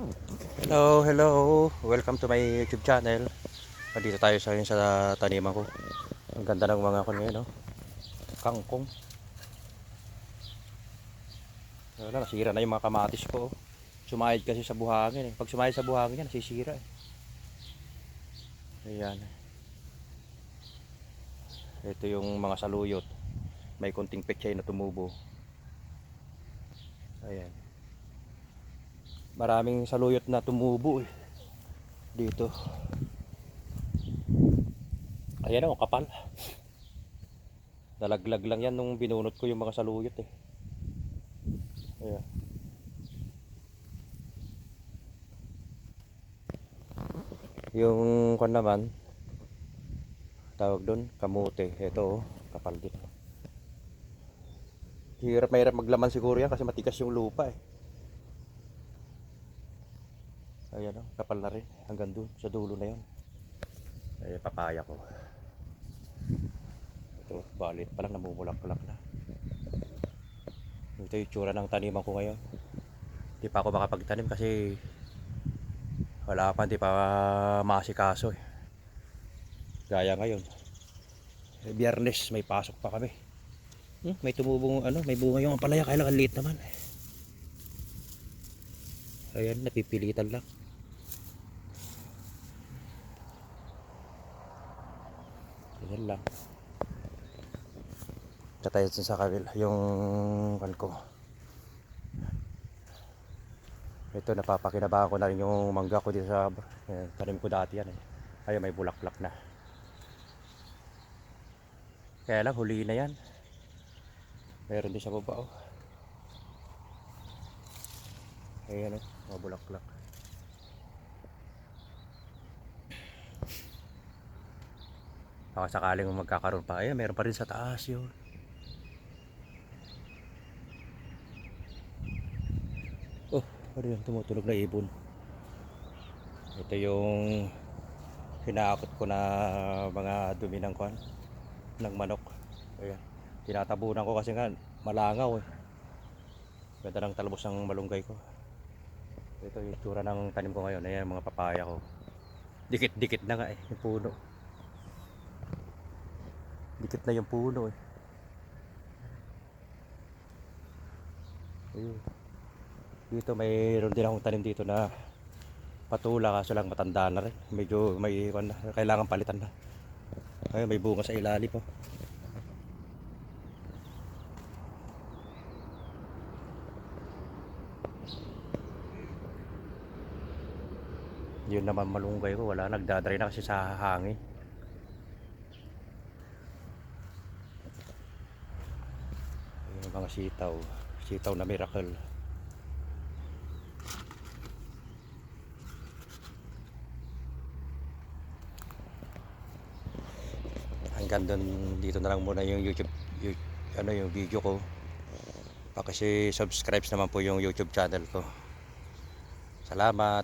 Hello, hello. Welcome to my YouTube channel. Nandito tayo sa sa taniman ko. Ang ganda ng mga kon ngayon, no? Kangkong. Wala, nasira na yung mga kamatis ko. Sumayad kasi sa buhangin eh. Pag sumayad sa buhangin yan, nasisira eh. Ayan. Ito yung mga saluyot. May konting pechay na tumubo. Ayan. Maraming saluyot na tumubo eh. Dito. Ayan o, kapal. Nalaglag lang yan nung binunot ko yung mga saluyot eh. Ayan. Yung kon naman, tawag doon, kamote. Ito oh, kapal din. Hirap mahirap maglaman siguro yan kasi matigas yung lupa eh. Ayan o, kapal na rin. Hanggang doon, sa dulo na yun. Ay, papaya ko. Ito, balit pa lang, namumulak-mulak na. Ito yung tsura ng taniman ko ngayon. Hindi pa ako makapagtanim kasi wala pa, hindi pa masikaso eh. Gaya ngayon. Eh, Biyernes, may pasok pa kami. Hmm, may tumubong ano, may bunga yung palaya, kailangan liit naman. Ayan, napipilitan lang. Ayan lang. Tatay dun sa kabil, yung kan ko. Ito napapakinabangan ko na rin yung mangga ko dito sa eh, tanim ko dati yan eh. Ayun may bulaklak na. Kaya lang huli na yan. Meron din sa baba oh. Ayan oh, mga Baka sakaling magkakaroon pa. Ayan, meron pa rin sa taas yun. Oh, ano yung tumutunog na ibon? Ito yung hinakot ko na mga dumi ng kwan ng manok. Ayan. Tinatabunan ko kasi nga malangaw eh. Ganda ng talbos ng malunggay ko. Ito yung tsura ng tanim ko ngayon. Ayan mga papaya ko. Dikit-dikit na nga eh. Yung puno. Dikit na yung puno eh. Ayun. Dito mayroon din akong tanim dito na patula kaso lang matanda na rin. Medyo may na, kailangan palitan na. Ayun, may bunga sa ilalim po. Yun naman malunggay ko, wala nagdadry na kasi sa hangin. Ayun, yung mga sitaw, sitaw na miracle. hanggang doon dito na lang muna yung YouTube, you- ano yung video ko. Pa kasi subscribe naman po yung YouTube channel ko. Salamat.